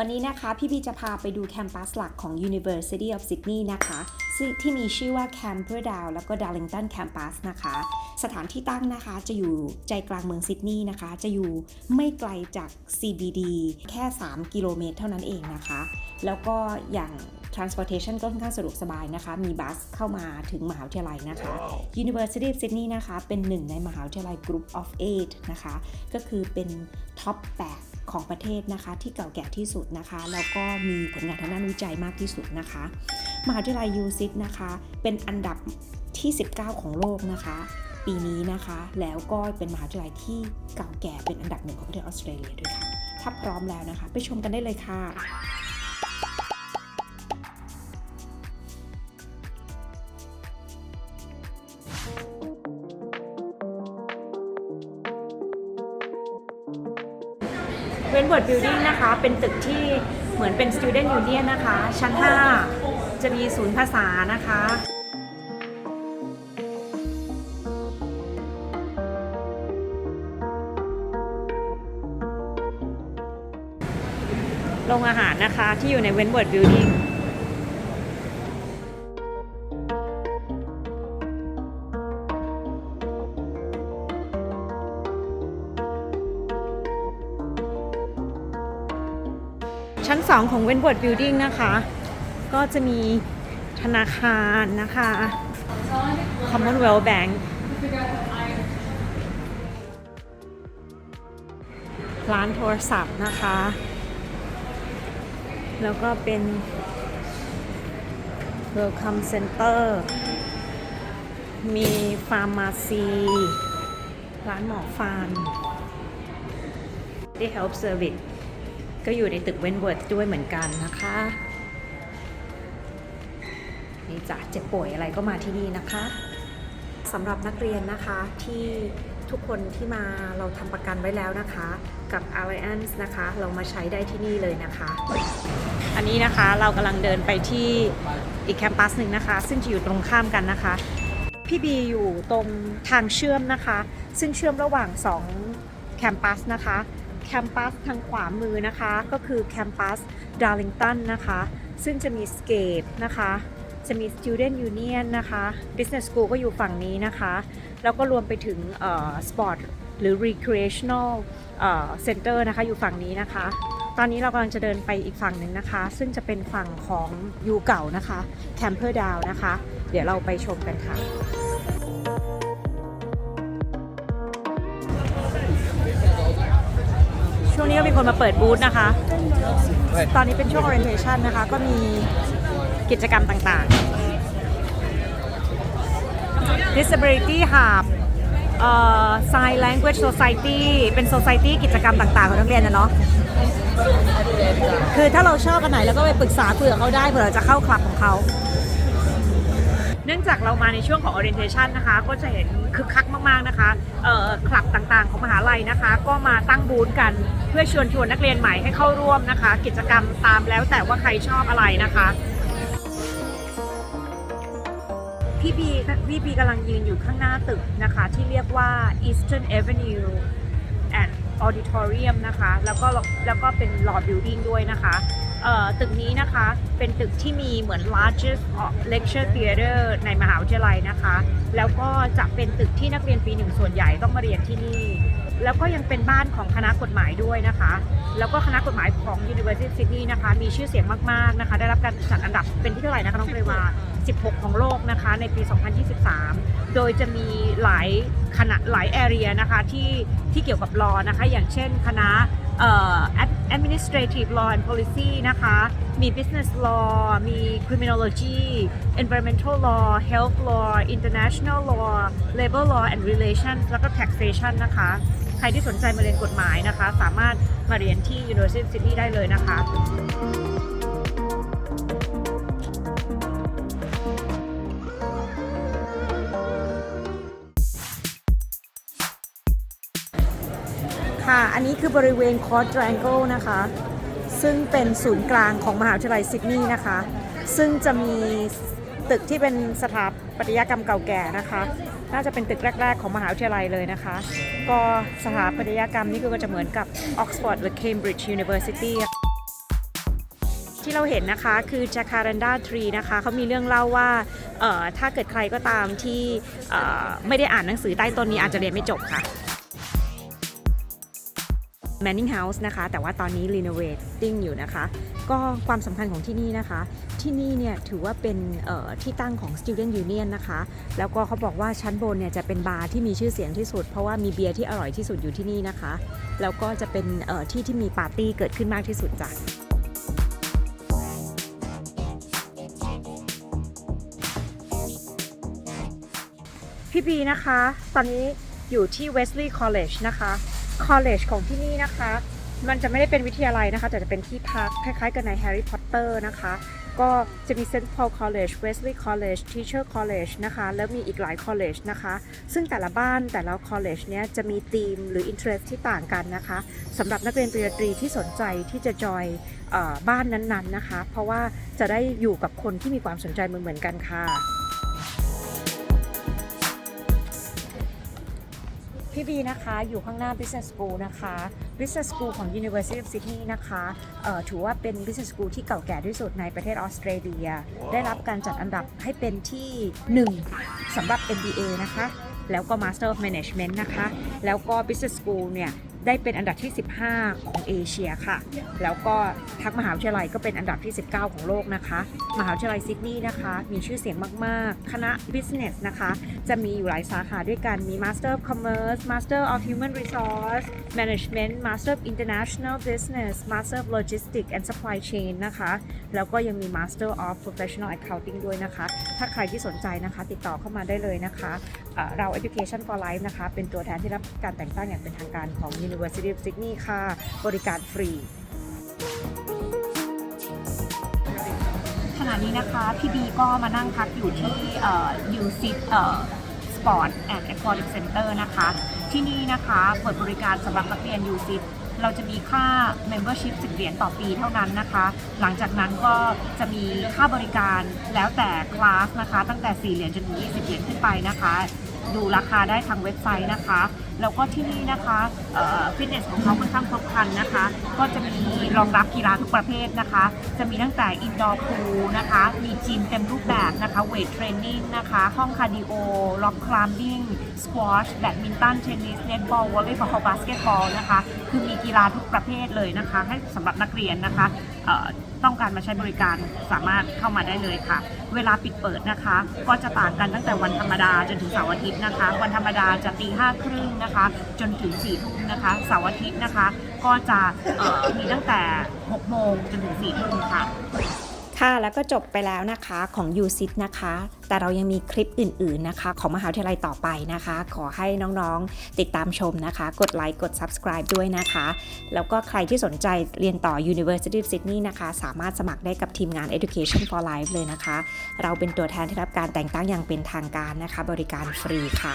วันนี้นะคะพี่บีจะพาไปดูแคมปัสหลักของ University of Sydney นะคะซึ่งที่มีชื่อว่า Camperdown แล้วก็ Darlington Campus นะคะ สถานที่ตั้งนะคะจะอยู่ใจกลางเมืองซิดนีย์นะคะ จะอยู่ไม่ไกลจาก CBD แค่ 3 กิโลเมตรเท่านั้นเองนะคะ แล้วก็อย่าง transportation ก็ค่อนข้างสะดวกสบายนะคะ มีบัสเข้ามาถึงมหาวิทยาลัยนะคะ University of Sydney นะคะ เป็นหนึ่งในมหาวิทยาลัย Group of Eight นะคะ ก็คือเป็นท็อป8 ของประเทศนะคะที่เก่าแก่ที่สุดนะคะแล้วก็มีผลงานทางด้านวิจัยมากที่สุดนะคะ มหาวิทยาลัย u s i t นะคะเป็นอันดับที่ 19 ของโลกนะคะปีนี้นะคะแล้วก็เป็นมหาวิทยาลัยที่เก่าแก่เป็นอันดับหนึ่งของประเทศออสเตรเลียด้วยค่ะถ้าพร้อมแล้วนะคะ ไปชมกันได้เลยค่ะ เวนเวิร์ดบิลดิ้งนะคะ เป็นตึกที่เหมือนเป็น Student Union นะคะ ชั้น 5 จะมีศูนย์ภาษานะคะโรงอาหารนะคะที่อยู่ในเวนเวิร์ดบิลดิ้ง ชั้น 2 ของ w e n w o r d Building นะคะ ก็จะมีธนาคารนะคะ Commonwealth Bank ร้านโทรศัพท์นะคะ แล้วก็เป็น Welcome Center มีฟาร์มาซี ร้านหมอฟันที่ Help Service ก็อยู่ในตึกเวนเวิร์ดด้วยเหมือนกันนะคะ นี่จ้ะเจ็บป่วยอะไรก็มาที่นี่นะคะสำหรับนักเรียนนะคะที่ทุกคนที่มาเราทำประกันไว้แล้วนะคะ กับ Alliance นะคะ เรามาใช้ได้ที่นี่เลยนะคะ อันนี้นะคะเรากำลังเดินไปที่อีกแคมปัสหนึ่งนะคะ ซึ่งจะอยู่ตรงข้ามกันนะคะ พี่บีอยู่ตรงทางเชื่อมนะคะ ซึ่งเชื่อมระหว่าง 2 แคมปัสนะคะ แคมปัสทางขวามือนะคะ ก็คือแคมปัสดาร์ลิงตันนะคะ ซึ่งจะมีสเกตนะคะจะมี Student Union นะคะ Business School ก็อยู่ฝั่งนี้นะคะ แล้วก็รวมไปถึงเอ่อ Sport หรือ Recreational เอ่อ Center นะคะ อยู่ฝั่งนี้นะคะ ตอนนี้เรากำลังจะเดินไปอีกฝั่งหนึ่งนะคะ ซึ่งจะเป็นฝั่งของยูเก่านะคะ Camper Down นะคะ เดี๋ยวเราไปชมกันค่ะ นี้ก็มีคนมาเปิดบูธนะคะ ตอนนี้เป็นช่วง orientation นะคะ ก็มีกิจกรรมต่างๆ disability hub เอ่อ sign language society เป็น society กิจกรรมต่างๆ ของนักเรียนนะเนาะ คือถ้าเราชอบกันไหนเราก็ไปปรึกษาคุยกับเขาได้เผื่อเราจะเข้าคลับของเขา เนื่องจากเรามาในช่วงของ orientation นะคะ ก็จะเห็นคึกคักมากๆนะคะเอ่อคลับต่างๆ ของมหาลัยนะคะ ก็มาตั้งบูธกันเพื่อชวนชวนนักเรียนใหม่ให้เข้าร่วมนะคะ กิจกรรมตามแล้วแต่ว่าใครชอบอะไรนะคะพี่บีพี่บีกำลังยืนอยู่ข้างหน้าตึกนะคะ ที่เรียกว่า Eastern Avenue and Auditorium นะคะ แล้วก็แล้วก็เป็น Law Building ด้วยนะคะ ตึกนี้นะคะ เป็นตึกที่มีเหมือน largest lecture theater ในมหาวิทยาลัยนะคะ แล้วก็จะเป็นตึกที่นักเรียนปีหนึ่งส่วนใหญ่ต้องมาเรียนที่นี่ แล้วก็ยังเป็นบ้านของคณะกฎหมายด้วยนะคะ แล้วก็คณะกฎหมายของ University of Sydney นะคะ มีชื่อเสียงมากๆนะคะ ได้รับการจัดอันดับเป็นที่เท่าไหร่นะคะน้องเรวา16 ของโลกนะคะในปี 2023 โดยจะมีหลายคณะหลาย area นะคะที่ที่เกี่ยวกับ law นะคะ อย่างเช่นคณะ administrative law and policy นะคะ มี business law มี criminology environmental law health law international law labor law and relations แล้วก็ taxation นะคะ ใครที่สนใจมาเรียนกฎหมายนะคะ สามารถมาเรียนที่ University of Sydney ได้เลยนะคะ ค่ะ อันนี้คือบริเวณ Quadrangle นะคะ ซึ่งเป็นศูนย์กลางของมหาวิทยาลัยซิดนีย์นะคะ ซึ่งจะมีตึกที่เป็นสถาปัตยกรรมเก่าแก่นะคะ น่าจะเป็นตึกแรก ๆ ของมหาวิทยาลัยเลยนะคะ ก็สถาปัตยกรรมนี่ก็จะเหมือนกับ Oxford หรือ Cambridge University ที่เราเห็นนะคะคือ Jacaranda Tree นะคะเขามีเรื่องเล่าว่าถ้าเกิดใครก็ตามที่ไม่ได้อ่านหนังสือใต้ต้นนี้อาจจะเรียนไม่จบค่ะ Manning House นะคะ แต่ว่าตอนนี้ renovating อยู่นะคะ ก็ความสำคัญของที่นี่นะคะ ที่นี่เนี่ยถือว่าเป็นที่ตั้งของ Student Union นะคะ แล้วก็เขาบอกว่าชั้นบนเนี่ยจะเป็นบาร์ที่มีชื่อเสียงที่สุด เพราะว่ามีเบียร์ที่อร่อยที่สุดอยู่ที่นี่นะคะ แล้วก็จะเป็นที่ที่มีปาร์ตี้เกิดขึ้นมากที่สุดจ้ะพี่บีนะคะ ตอนนี้อยู่ที่ Wesley College นะคะ College ของที่นี่นะคะ มันจะไม่ได้เป็นวิทยาลัยนะคะ แต่จะเป็นที่พักคล้ายๆกับใน Harry Potter นะคะ ก็จะมี St. Paul College Wesley College Teacher College นะคะ แล้วมีอีกหลาย college นะคะ ซึ่งแต่ละบ้านแต่ละ college เนี้ยจะมีธีมหรือ interest ที่ต่างกันนะคะสำหรับนักเรียนปริญญาตรีที่สนใจที่จะจอยบ้านนั้นๆนะคะ เพราะว่าจะได้อยู่กับคนที่มีความสนใจเหมือนๆกันค่ะ พี่บีนะคะอยู่ข้างหน้า Business School นะคะ Business School ของ University of Sydney นะคะเอ่อถือว่าเป็น Business School ที่เก่าแก่ที่สุดในประเทศออสเตรเลีย ได้รับการจัดอันดับให้เป็นที่ 1สำหรับ MBA นะคะ แล้วก็ Master of Management นะคะ แล้วก็ Business School เนี่ย ได้เป็นอันดับที่ 15 ของเอเชียค่ะ แล้วก็ทั้งมหาวิทยาลัยก็เป็นอันดับที่ 19 ของโลกนะคะ มหาวิทยาลัยซิดนีย์นะคะ มีชื่อเสียงมาก ๆ คณะ Business นะคะ จะมีอยู่หลายสาขาด้วยกัน มี Master of Commerce Master of Human Resource Management Master of International Business Master of Logistics and Supply Chain นะคะ แล้วก็ยังมี Master of Professional Accounting ด้วยนะคะ ถ้าใครที่สนใจนะคะ ติดต่อเข้ามาได้เลยนะคะเอ่อเรา Education for Life นะคะ เป็นตัวแทนที่รับการแต่งตั้งอย่างเป็นทางการของ University of Sydney ค่ะ บริการฟรี ขณะนี้นะคะ พี่บีก็มานั่งพักอยู่ที่เอ่อ u s i t เอ่อ Sport and Aquatic Center นะคะ ที่นี่นะคะเปิดบริการสำหรับนักเรียน u s i t เราจะมีค่า membership 10 เหรียญต่อปีเท่านั้นนะคะ หลังจากนั้นก็จะมีค่าบริการแล้วแต่คลาสนะคะ ตั้งแต่ 4 เหรียญจนถึง 20 เหรียญขึ้นไปนะคะ ดูราคาได้ทางเว็บไซต์นะคะ แล้วก็ที่นี่นะคะฟิตเนสของเขาค่อนข้างครบครันนะคะ ก็จะมีรองรับกีฬาทุกประเภทนะคะ จะมีตั้งแต่อินดอร์พูลนะคะ มีจิมเต็มรูปแบบนะคะเวทเทรนนิ่งนะคะ ห้องคาร์ดิโอล็อกคลัมบิ้ง สควอชแบดมินตันเทนนิสเน็ตบอลวอลเลย์บอลบาสเกตบอลนะคะคือมีกีฬาทุกประเภทเลยนะคะ ให้สำหรับนักเรียนนะคะต้องการมาใช้บริการสามารถเข้ามาได้เลยค่ะ เวลาปิดเปิดนะคะ ก็จะต่างกันตั้งแต่วันธรรมดาจนถึงเสาร์อาทิตย์นะคะ วันธรรมดาจะตีห้าครึ่งนะคะ จนถึง4ี่ทุ่มนะคะเสาร์อาทิตย์นะคะ ก็จะมีตั้งแต่6โมงจนถึง4ี่ทุ่มค่ะ ค่ะแล้วก็จบไปแล้วนะคะของ u s i t นะคะ แต่เรายังมีคลิปอื่น ๆนะคะ ของมหาวิทยาลัยต่อไปนะคะ ขอให้น้องๆติดตามชมนะคะ กดไลค์กด subscribe ด้วยนะคะ แล้วก็ใครที่สนใจเรียนต่อ University of Sydney นะคะ สามารถสมัครได้กับทีมงาน Education for Life เลยนะคะ เราเป็นตัวแทนที่รับการแต่งตั้งอย่างเป็นทางการนะคะ บริการฟรีค่ะ